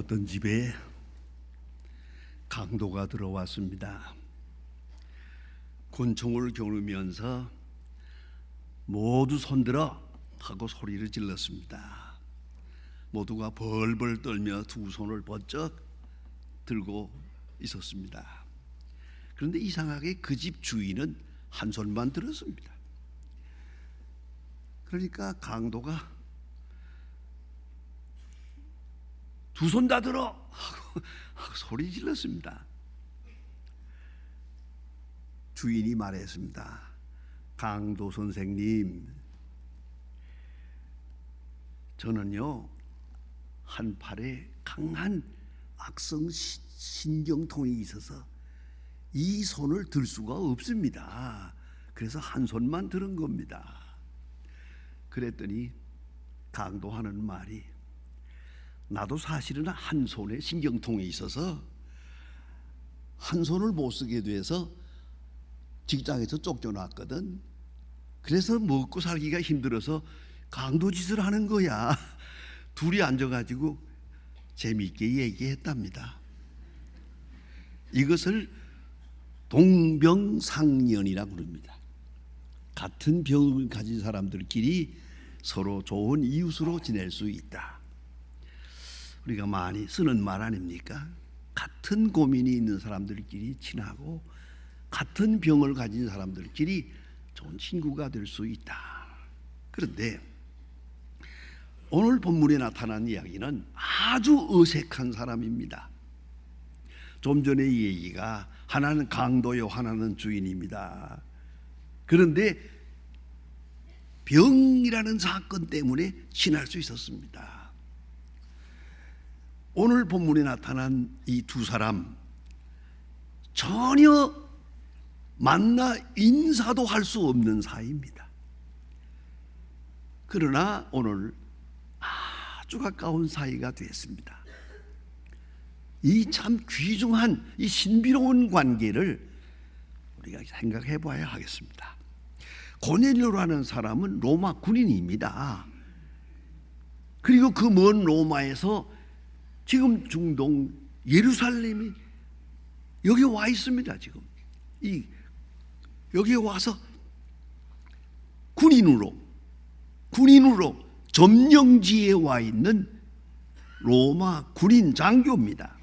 어떤 집에 강도가 들어왔습니다. 곤충을 겨누면서 모두 손들어 하고 소리를 질렀습니다. 모두가 벌벌 떨며 두 손을 번쩍 들고 있었습니다. 그런데 이상하게 그 집 주인은 한 손만 들었습니다. 그러니까 강도가 두 손 다 들어 하고, 하고 소리 질렀습니다. 주인이 말했습니다. 강도 선생님, 저는요 한 팔에 강한 악성 시- 신경통이 있어서 이 손을 들 수가 없습니다. 그래서 한 손만 들은 겁니다. 그랬더니 강도 하는 말이 나도 사실은 한 손에 신경통이 있어서 한 손을 못 쓰게 돼서 직장에서 쫓겨났거든. 그래서 먹고 살기가 힘들어서 강도짓을 하는 거야. 둘이 앉아가지고 재미있게 얘기했답니다. 이것을 동병상련이라고 부릅니다. 같은 병을 가진 사람들끼리 서로 좋은 이웃으로 지낼 수 있다. 우리가 많이 쓰는 말 아닙니까? 같은 고민이 있는 사람들끼리 친하고 같은 병을 가진 사람들끼리 좋은 친구가 될 수 있다. 그런데 오늘 본문에 나타난 이야기는 아주 어색한 사람입니다. 좀 전에 이 얘기가 하나는 강도요, 하나는 주인입니다. 그런데 병이라는 사건 때문에 친할 수 있었습니다. 오늘 본문에 나타난 이 두 사람 전혀 만나 인사도 할 수 없는 사이입니다. 그러나 오늘 아주 가까운 사이가 됐습니다. 이 참 귀중한 이 신비로운 관계를 우리가 생각해 봐야 하겠습니다. 고넬료라는 사람은 로마 군인입니다. 그리고 그 먼 로마에서 지금 중동 예루살렘이 여기 와 있습니다. 지금 이 여기에 와서 군인으로 군인으로 점령지에 와 있는 로마 군인 장교입니다.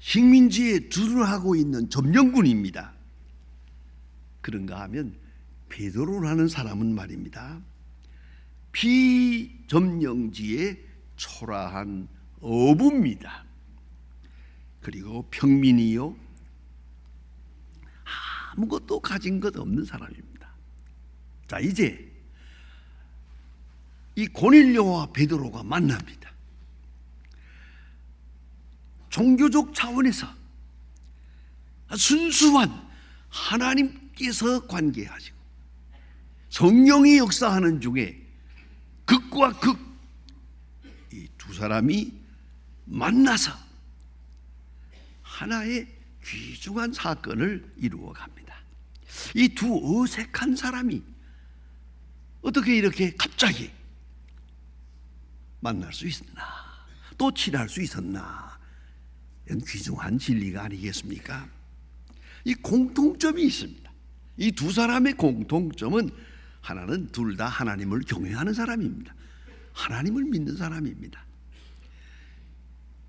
식민지에 주둔하고 있는 점령군입니다. 그런가 하면 베드로라는 사람은 말입니다. 비점령지에 초라한 어부입니다. 그리고 평민이요. 아무것도 가진 것 없는 사람입니다. 자, 이제 이 고넬료와 베드로가 만납니다. 종교적 차원에서 순수한 하나님께서 관계하시고 성령이 역사하는 중에 극과 극이 두 사람이 만나서 하나의 귀중한 사건을 이루어 갑니다. 이 두 어색한 사람이 어떻게 이렇게 갑자기 만날 수 있었나? 또 친할 수 있었나? 이런 귀중한 진리가 아니겠습니까? 이 공통점이 있습니다. 이 두 사람의 공통점은 하나는 둘 다 하나님을 경외하는 사람입니다. 하나님을 믿는 사람입니다.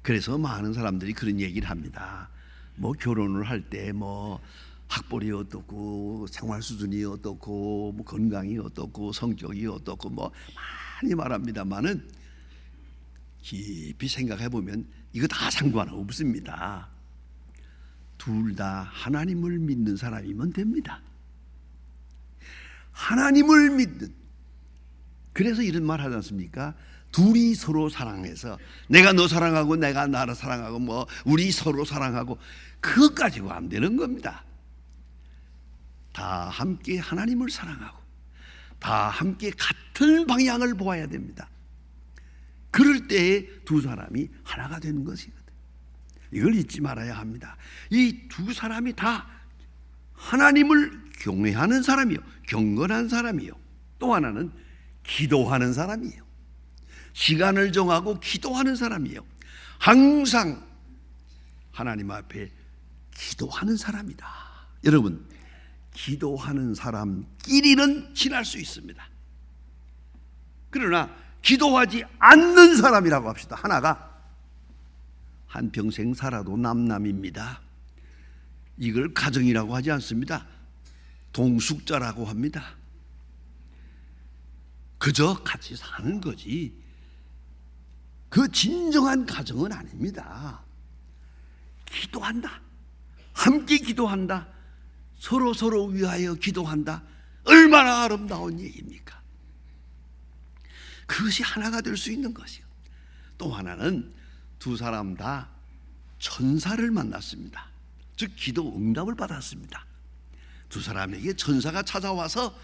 그래서 많은 사람들이 그런 얘기를 합니다. 뭐 결혼을 할 때 뭐 학벌이 어떻고 생활 수준이 어떻고 뭐 건강이 어떻고 성격이 어떻고 뭐 많이 말합니다만은 깊이 생각해 보면 이거 다 상관없습니다. 둘 다 하나님을 믿는 사람이면 됩니다. 하나님을 믿는 그래서 이런 말 하지 않습니까? 둘이 서로 사랑해서 내가 너 사랑하고 내가 나를 사랑하고 뭐 우리 서로 사랑하고 그것 가지고 안 되는 겁니다. 다 함께 하나님을 사랑하고 다 함께 같은 방향을 보아야 됩니다. 그럴 때에 두 사람이 하나가 되는 것이거든. 이걸 잊지 말아야 합니다. 이 두 사람이 다 하나님을 경외하는 사람이요. 경건한 사람이요. 또 하나는 기도하는 사람이에요. 시간을 정하고 기도하는 사람이에요. 항상 하나님 앞에 기도하는 사람이다. 여러분, 기도하는 사람끼리는 친할 수 있습니다. 그러나 기도하지 않는 사람이라고 합시다. 하나가 한 평생 살아도 남남입니다. 이걸 가정이라고 하지 않습니다. 동숙자라고 합니다. 그저 같이 사는 거지. 그 진정한 가정은 아닙니다. 기도한다. 함께 기도한다. 서로 서로 위하여 기도한다. 얼마나 아름다운 얘기입니까? 그것이 하나가 될 수 있는 것이요. 또 하나는 두 사람 다 천사를 만났습니다. 즉 기도 응답을 받았습니다. 두 사람에게 천사가 찾아와서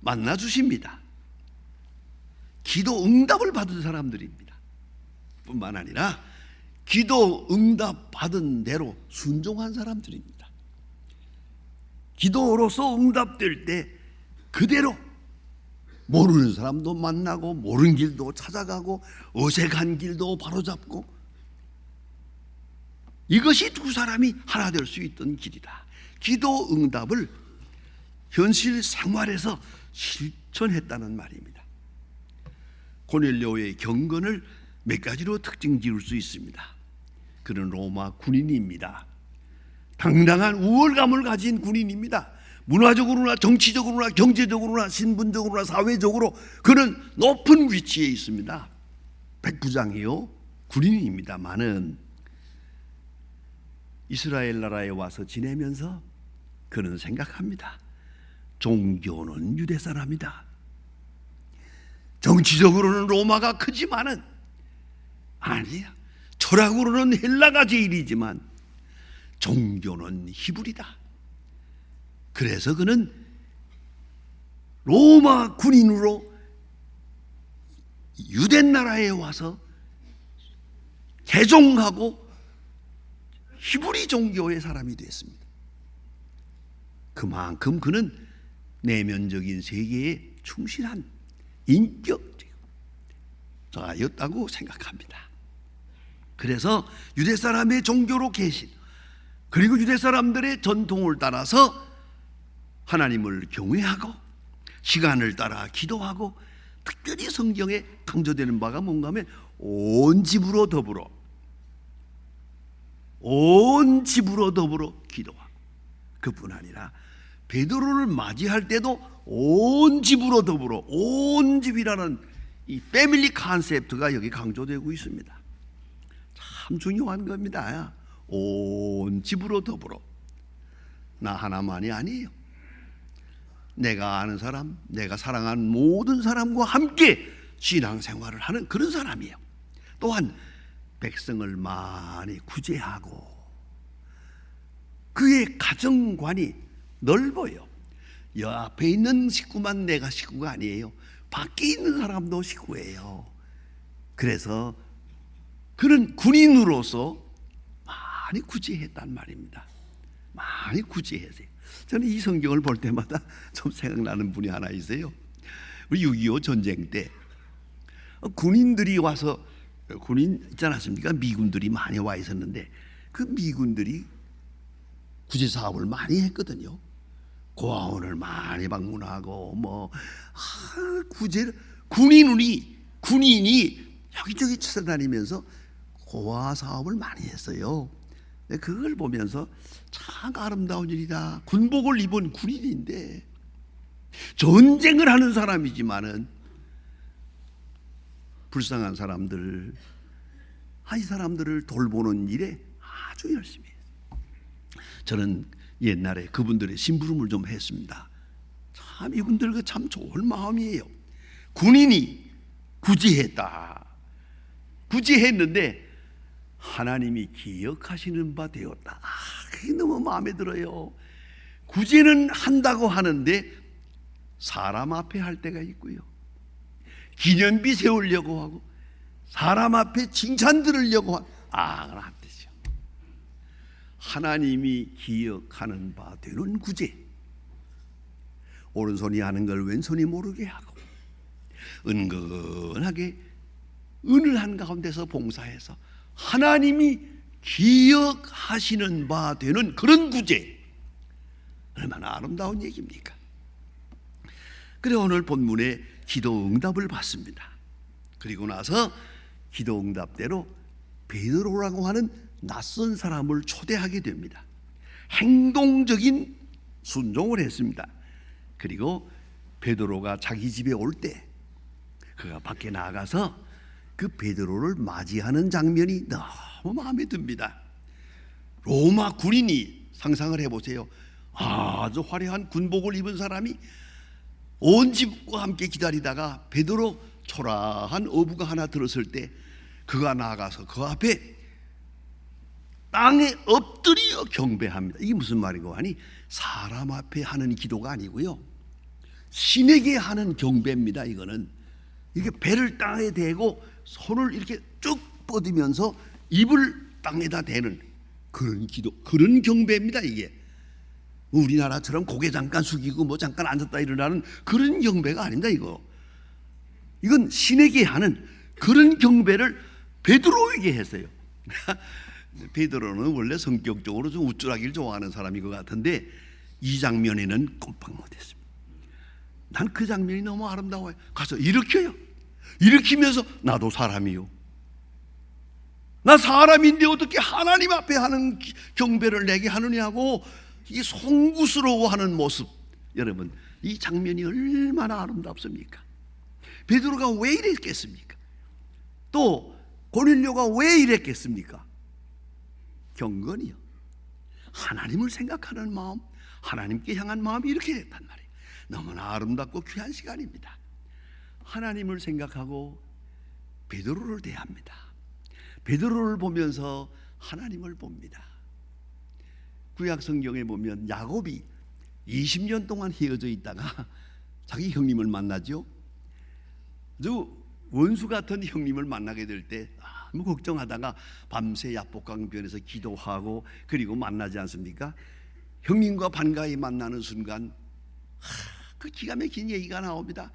만나 주십니다. 기도 응답을 받은 사람들입니다. 뿐만 아니라 기도 응답 받은 대로 순종한 사람들입니다. 기도로서 응답될 때 그대로 모르는 사람도 만나고 모르는 길도 찾아가고 어색한 길도 바로잡고 이것이 두 사람이 하나 될 수 있던 길이다. 기도 응답을 현실 생활에서 실천했다는 말입니다. 고넬료의 경건을 몇 가지로 특징 지을 수 있습니다. 그는 로마 군인입니다. 당당한 우월감을 가진 군인입니다. 문화적으로나 정치적으로나 경제적으로나 신분적으로나 사회적으로 그는 높은 위치에 있습니다. 백부장이요 군인입니다만은 이스라엘 나라에 와서 지내면서 그는 생각합니다. 종교는 유대 사람이다. 정치적으로는 로마가 크지만은 아니야. 철학으로는 헬라가 제일이지만 종교는 히브리다. 그래서 그는 로마 군인으로 유대 나라에 와서 개종하고 히브리 종교의 사람이 됐습니다. 그만큼 그는 내면적인 세계에 충실한 인격자였다고 생각합니다. 그래서 유대 사람의 종교로 계신 그리고 유대 사람들의 전통을 따라서 하나님을 경외하고 시간을 따라 기도하고 특별히 성경에 강조되는 바가 뭔가 하면 온 집으로 더불어 온 집으로 더불어 기도하고 그뿐 아니라 베드로를 맞이할 때도 온 집으로 더불어 온 집이라는 이 패밀리 컨셉트가 여기 강조되고 있습니다. 참 중요한 겁니다. 온 집으로 더불어 나 하나만이 아니에요. 내가 아는 사람, 내가 사랑하는 모든 사람과 함께 신앙생활을 하는 그런 사람이에요. 또한 백성을 많이 구제하고 그의 가정관이 넓어요. 옆에 있는 식구만 내가 식구가 아니에요. 밖에 있는 사람도 식구예요. 그래서 그는 군인으로서 많이 구제했단 말입니다. 많이 구제했어요. 저는 이 성경을 볼 때마다 좀 생각나는 분이 하나 있어요. 우리 6.25 전쟁 때 군인들이 와서 군인 있지 않았습니까? 미군들이 많이 와 있었는데 그 미군들이 구제 사업을 많이 했거든요. 고아원을 많이 방문하고 뭐 아, 구제 군인이 군인이 여기저기 찾아다니면서 고아 사업을 많이 했어요. 그걸 보면서 참 아름다운 일이다. 군복을 입은 군인인데 전쟁을 하는 사람이지만은 불쌍한 사람들, 아, 이 사람들을 돌보는 일에 아주 열심히 해요. 저는 옛날에 그분들의 심부름을 좀 했습니다. 참 이분들 그 참 좋은 마음이에요. 군인이 구제했다. 구제했는데 하나님이 기억하시는 바 되었다. 아, 그게 너무 마음에 들어요. 구제는 한다고 하는데 사람 앞에 할 때가 있고요. 기념비 세우려고 하고 사람 앞에 칭찬 들으려고 하고 아, 그건 안 되죠. 하나님이 기억하는 바 되는 구제. 오른손이 하는 걸 왼손이 모르게 하고 은근하게 은을 한 가운데서 봉사해서 하나님이 기억하시는 바 되는 그런 구제 얼마나 아름다운 얘기입니까? 그래 오늘 본문에 기도 응답을 받습니다. 그리고 나서 기도 응답대로 베드로라고 하는 낯선 사람을 초대하게 됩니다. 행동적인 순종을 했습니다. 그리고 베드로가 자기 집에 올 때 그가 밖에 나가서 그 베드로를 맞이하는 장면이 너무 마음에 듭니다. 로마 군인이 상상을 해보세요. 아주 화려한 군복을 입은 사람이 온 집과 함께 기다리다가 베드로 초라한 어부가 하나 들었을 때 그가 나가서 그 앞에 땅에 엎드려 경배합니다. 이게 무슨 말이고 하니 사람 앞에 하는 기도가 아니고요. 신에게 하는 경배입니다. 이거는 이게 배를 땅에 대고 손을 이렇게 쭉 뻗으면서 입을 땅에다 대는 그런 기도, 그런 경배입니다. 이게 우리나라처럼 고개 잠깐 숙이고 뭐 잠깐 앉았다 일어나는 그런 경배가 아닙니다. 이거 이건 신에게 하는 그런 경배를 베드로에게 했어요. 베드로는 원래 성격적으로 좀 우쭐하기를 좋아하는 사람인 것 같은데 이 장면에는 꼼빡 못했습니다. 난 그 장면이 너무 아름다워요. 가서 일으켜요. 일으키면서 나도 사람이요. 나 사람인데 어떻게 하나님 앞에 하는 기- 경배를 내게 하느냐고 이 송구스러워하는 모습. 여러분 이 장면이 얼마나 아름답습니까? 베드로가 왜 이랬겠습니까? 또 고넬료가 왜 이랬겠습니까? 경건이요. 하나님을 생각하는 마음, 하나님께 향한 마음이 이렇게 됐단 말이에요. 너무나 아름답고 귀한 시간입니다. 하나님을 생각하고 베드로를 대합니다. 베드로를 보면서 하나님을 봅니다. 구약 성경에 보면 야곱이 20년 동안 헤어져 있다가 자기 형님을 만나죠. 저 원수 같은 형님을 만나게 될 때 너무 걱정하다가 밤새 야복강변에서 기도하고 그리고 만나지 않습니까? 형님과 반가이 만나는 순간 하, 그 기가 막힌 얘기가 나옵니다.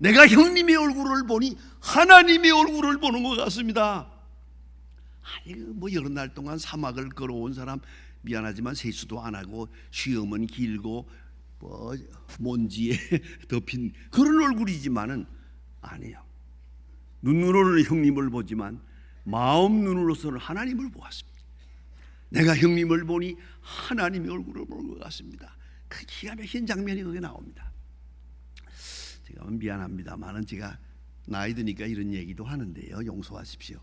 내가 형님의 얼굴을 보니 하나님의 얼굴을 보는 것 같습니다. 아니 그뭐 여러 날 동안 사막을 걸어온 사람 미안하지만 세수도 안 하고 쉬엄은 길고 뭐 먼지에 덮인 그런 얼굴이지만은 아니요. 눈으로는 형님을 보지만 마음 눈으로서는 하나님을 보았습니다. 내가 형님을 보니 하나님의 얼굴을 보는 것 같습니다. 그 기가 막힌 장면이 거기 나옵니다. 제가 미안합니다만은 제가 나이 드니까 이런 얘기도 하는데요. 용서하십시오.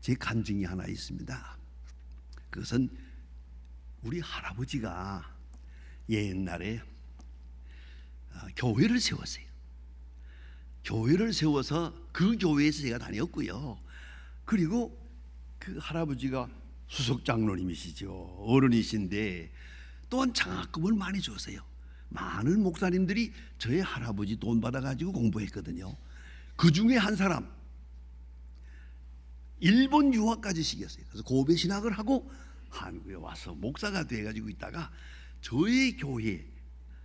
제 간증이 하나 있습니다. 그것은 우리 할아버지가 옛날에 아, 교회를 세웠어요. 교회를 세워서 그 교회에서 제가 다녔고요. 그리고 그 할아버지가 수석 장로님이시죠. 어른이신데 또한 장학금을 많이 줬어요. 많은 목사님들이 저희 할아버지 돈 받아가지고 공부했거든요. 그 중에 한 사람 일본 유학까지 시켰어요. 그래서 고베 신학을 하고 한국에 와서 목사가 돼가지고 있다가 저희 교회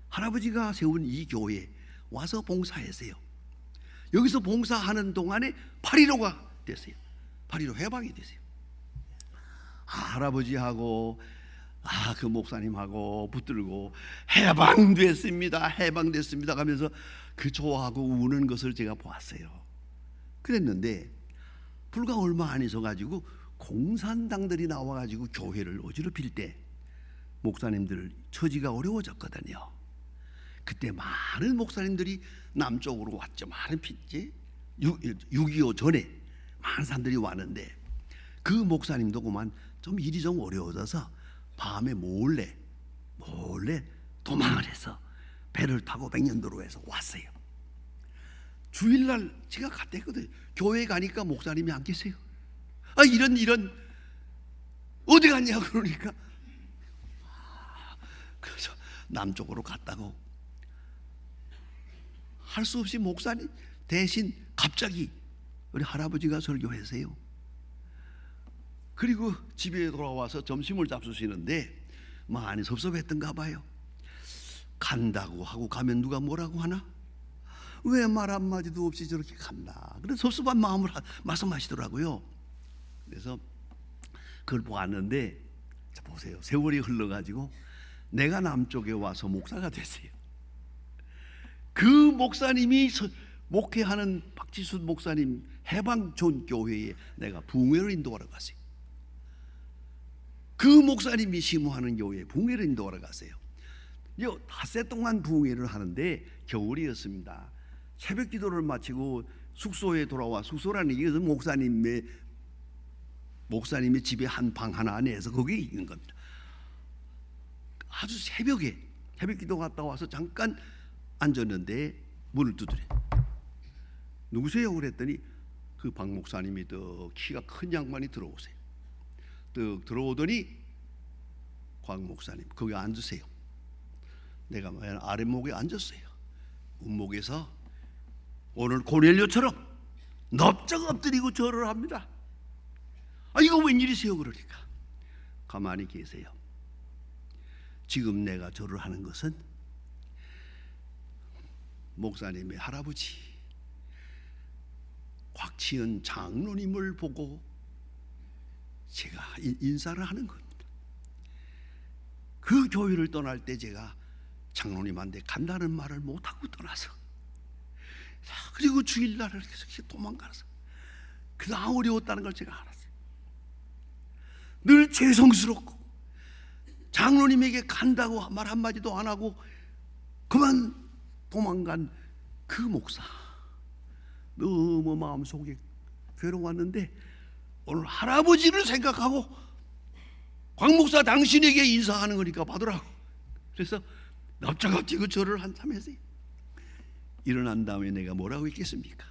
할아버지가 세운 이 교회 와서 봉사했어요. 여기서 봉사하는 동안에 8.15가 됐어요. 8.15 해방이 됐어요. 아, 할아버지하고 아, 그 목사님하고 붙들고 해방됐습니다. 해방됐습니다. 하면서 그 좋아하고 우는 것을 제가 보았어요. 그랬는데 불과 얼마 안 있어 가지고 공산당들이 나와 가지고 교회를 어지럽힐 때 목사님들 처지가 어려워졌거든요. 그때 많은 목사님들이 남쪽으로 왔죠. 많은 피지 6.25 전에 많은 사람들이 왔는데 그 목사님도 그만 좀 일이 좀 어려워져서 밤에 몰래 몰래 도망을 해서 배를 타고 백년도로에서 왔어요. 주일날 제가 갔다 했거든요. 교회 가니까 목사님이 안 계세요. 아 이런 이런 어디 갔냐 그러니까 아, 그래서 남쪽으로 갔다고 할 수 없이 목사님 대신 갑자기 우리 할아버지가 설교했어요. 그리고 집에 돌아와서 점심을 잡수시는데 많이 섭섭했던가 봐요. 간다고 하고 가면 누가 뭐라고 하나? 왜 말 한마디도 없이 저렇게 갔나? 그래서 섭섭한 마음을 하- 말씀하시더라고요. 그래서 그걸 보았는데 자 보세요. 세월이 흘러가지고 내가 남쪽에 와서 목사가 됐어요. 그 목사님이 서- 목회하는 박지순 목사님 해방촌 교회에 내가 붕회를 인도하러 갔어요. 그 목사님이 심호하는 교회에 붕회를 인도하러 갔어요. 요 닷새 동안 붕회를 하는데 겨울이었습니다. 새벽 기도를 마치고 숙소에 돌아와 숙소라는 게 목사님의 목사님의 집에 한 방 하나 안에서 거기에 있는 겁니다. 아주 새벽에 새벽 기도 갔다 와서 잠깐 앉았는데 문을 두드려. 누구세요? 그랬더니 그박 목사님이 더 키가 큰 양반이 들어오세요. 또 들어오더니 곽 목사님 거기 앉으세요. 내가 맨 아랫목에 앉았어요. 운목에서 오늘 고넬료처럼 넙적 엎드리고 절을 합니다. 아 이거 웬일이세요? 그러니까 가만히 계세요. 지금 내가 절을 하는 것은 목사님의 할아버지 곽치은 장로님을 보고 제가 인- 인사를 하는 겁니다. 그 교회를 떠날 때 제가 장로님한테 간다는 말을 못하고 떠나서 자, 그리고 주일날을 계속 도망가서 그다음 어려웠다는 걸 제가 알았어요. 늘 죄송스럽고 장로님에게 간다고 말 한마디도 안 하고 그만 도망간 그 목사 너무 마음속에 괴로웠는데 오늘 할아버지를 생각하고 광 목사 당신에게 인사하는 거니까 받으라고. 그래서 납작합지 그 절을 한참 했어요 일어난 다음에 내가 뭐라고 했겠습니까?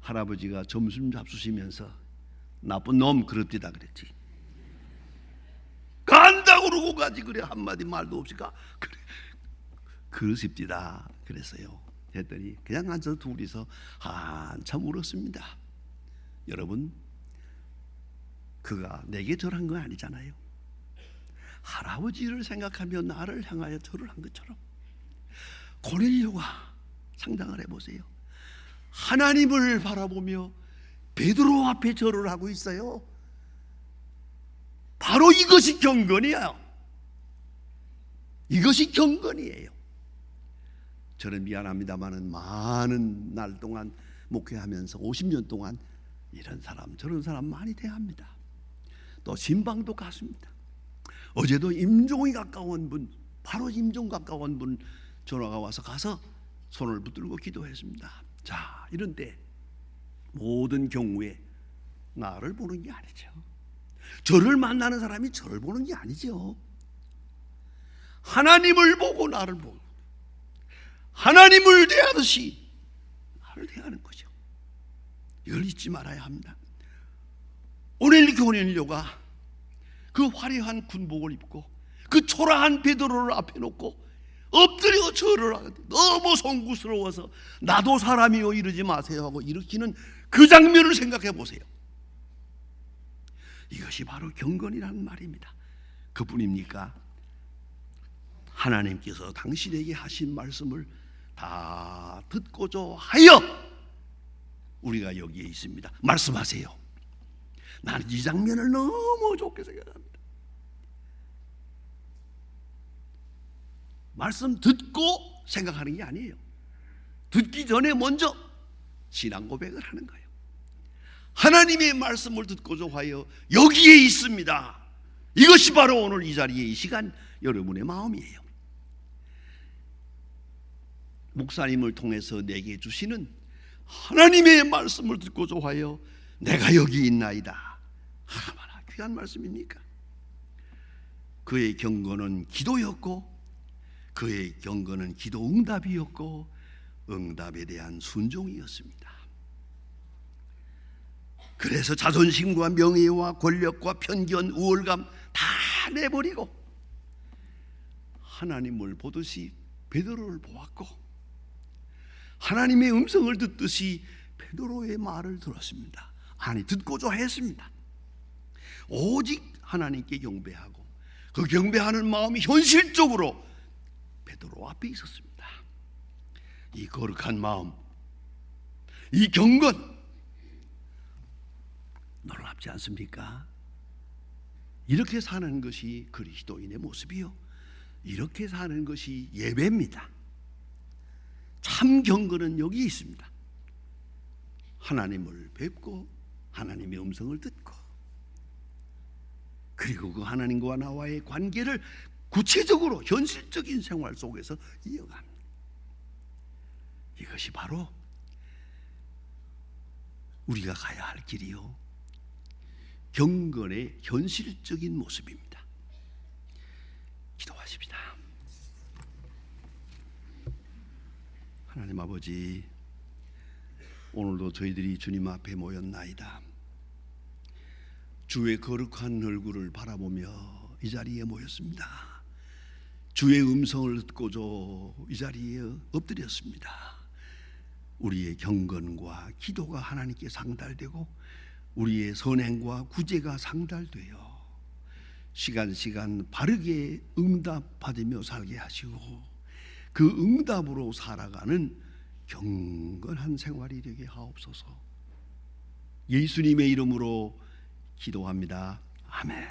할아버지가 점심 잡수시면서 나쁜 놈 그럽디다 그랬지. 간다고 그러고 가지 그래. 한마디 말도 없이 가 그래. 그러십디다 그랬어요. 했더니 그냥 앉아서 둘이서 한참 울었습니다 여러분 그가 내게 절한 거 아니잖아요. 할아버지를 생각하며 나를 향하여 절을 한 것처럼 고넬료가 상상을 해보세요. 하나님을 바라보며 베드로 앞에 절을 하고 있어요. 바로 이것이 경건이에요. 이것이 경건이에요. 저는 미안합니다만은 많은 날 동안 목회하면서 50년 동안 이런 사람 저런 사람 많이 대합니다. 또 신방도 갔습니다. 어제도 임종이 가까운 분, 바로 임종 가까운 분 전화가 와서 가서 손을 붙들고 기도했습니다. 자, 이런데 모든 경우에 나를 보는 게 아니죠. 저를 만나는 사람이 저를 보는 게 아니죠. 하나님을 보고 나를 보고 하나님을 대하듯이 나를 대하는 거죠. 이걸 잊지 말아야 합니다. 오늘 고넬료가 그 화려한 군복을 입고 그 초라한 베드로를 앞에 놓고 엎드려 절을 하는데 너무 송구스러워서 나도 사람이요 이러지 마세요 하고 일으키는 그 장면을 생각해 보세요. 이것이 바로 경건이라는 말입니다. 그뿐입니까? 하나님께서 당신에게 하신 말씀을 다 듣고자 하여 우리가 여기에 있습니다. 말씀하세요. 나는 이 장면을 너무 좋게 생각합니다. 말씀 듣고 생각하는 게 아니에요. 듣기 전에 먼저 신앙 고백을 하는 거예요. 하나님의 말씀을 듣고자 하여 여기에 있습니다. 이것이 바로 오늘 이 자리에 이 시간 여러분의 마음이에요. 목사님을 통해서 내게 주시는 하나님의 말씀을 듣고자 하여 내가 여기 있나이다. 얼마나 귀한 말씀입니까? 그의 경건은 기도였고 그의 경건은 기도 응답이었고 응답에 대한 순종이었습니다. 그래서 자존심과 명예와 권력과 편견, 우월감 다 내버리고 하나님을 보듯이 베드로를 보았고 하나님의 음성을 듣듯이 베드로의 말을 들었습니다. 아니 듣고자 했습니다. 오직 하나님께 경배하고 그 경배하는 마음이 현실적으로 베드로 앞에 있었습니다. 이 거룩한 마음, 이 경건 놀랍지 않습니까? 이렇게 사는 것이 그리스도인의 모습이요. 이렇게 사는 것이 예배입니다. 참 경건은 여기 있습니다. 하나님을 뵙고 하나님의 음성을 듣고 그리고 그 하나님과 나와의 관계를 구체적으로 현실적인 생활 속에서 이어갑니다. 이것이 바로 우리가 가야 할 길이요. 경건의 현실적인 모습입니다. 기도하십니다. 하나님 아버지, 오늘도 저희들이 주님 앞에 모였나이다. 주의 거룩한 얼굴을 바라보며 이 자리에 모였습니다. 주의 음성을 듣고자 이 자리에 엎드렸습니다. 우리의 경건과 기도가 하나님께 상달되고 우리의 선행과 구제가 상달되어 시간 시간 바르게 응답받으며 살게 하시고 그 응답으로 살아가는 경건한 생활이 되게 하옵소서. 예수님의 이름으로 기도합니다. 아멘.